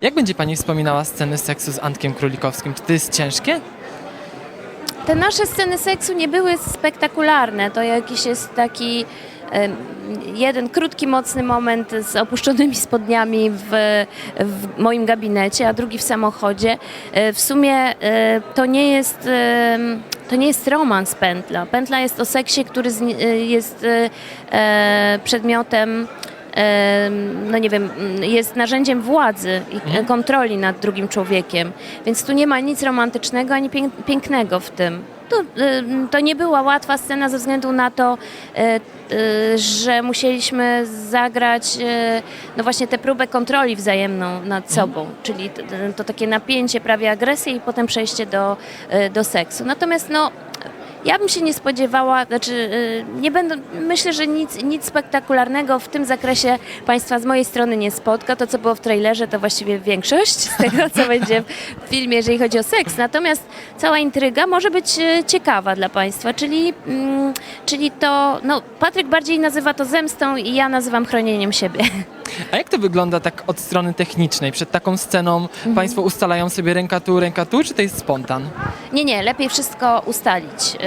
Jak będzie Pani wspominała sceny seksu z Antkiem Królikowskim? Czy to jest ciężkie? Te nasze sceny seksu nie były spektakularne. To jakiś jest taki jeden krótki, mocny moment z opuszczonymi spodniami w, w moim gabinecie, a drugi w samochodzie. E, W sumie e, to nie jest. To nie jest romans pętla. Pętla jest o seksie, który e, jest przedmiotem em, no nie wiem, mm, jest narzędziem władzy i kontroli nad drugim człowiekiem. Więc tu nie ma nic romantycznego ani pięk- pięknego w tym. To, to nie była łatwa scena ze względu na to, e, e, że musieliśmy zagrać e, no właśnie tę próbę kontroli wzajemną nad sobą, czyli to, to takie napięcie, prawie agresję i potem przejście do, e, do seksu. Natomiast no, ja bym się nie spodziewała, znaczy y, nie będę, myślę, że nic, nic spektakularnego w tym zakresie Państwa z mojej strony nie spotka. To, co było w trailerze, to właściwie większość z tego, co będzie w filmie, jeżeli chodzi o seks. Natomiast cała intryga może być y, ciekawa dla Państwa, czyli, mm, czyli to, no Patryk bardziej nazywa to zemstą i ja nazywam chronieniem siebie. A jak to wygląda tak od strony technicznej? Przed taką sceną Mhm. Państwo ustalają sobie ręka tu, ręka tu, czy to jest spontan? Nie, nie, lepiej wszystko ustalić, yy,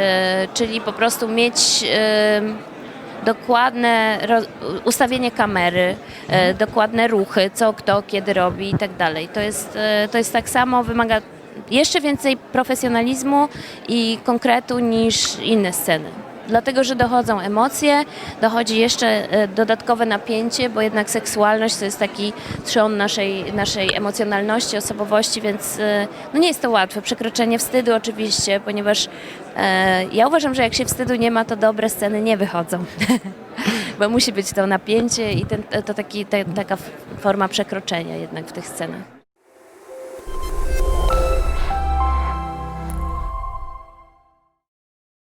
czyli po prostu mieć yy, dokładne ro- ustawienie kamery, yy, dokładne ruchy, co kto kiedy robi i tak dalej. To jest, yy, to jest tak samo, wymaga jeszcze więcej profesjonalizmu i konkretu niż inne sceny. Dlatego, że dochodzą emocje, dochodzi jeszcze e, dodatkowe napięcie, bo jednak seksualność to jest taki trzon naszej, naszej emocjonalności, osobowości, więc e, no nie jest to łatwe. Przekroczenie wstydu oczywiście, ponieważ e, ja uważam, że jak się wstydu nie ma, to dobre sceny nie wychodzą. bo musi być to napięcie i ten, to taki, ta, taka forma przekroczenia jednak w tych scenach.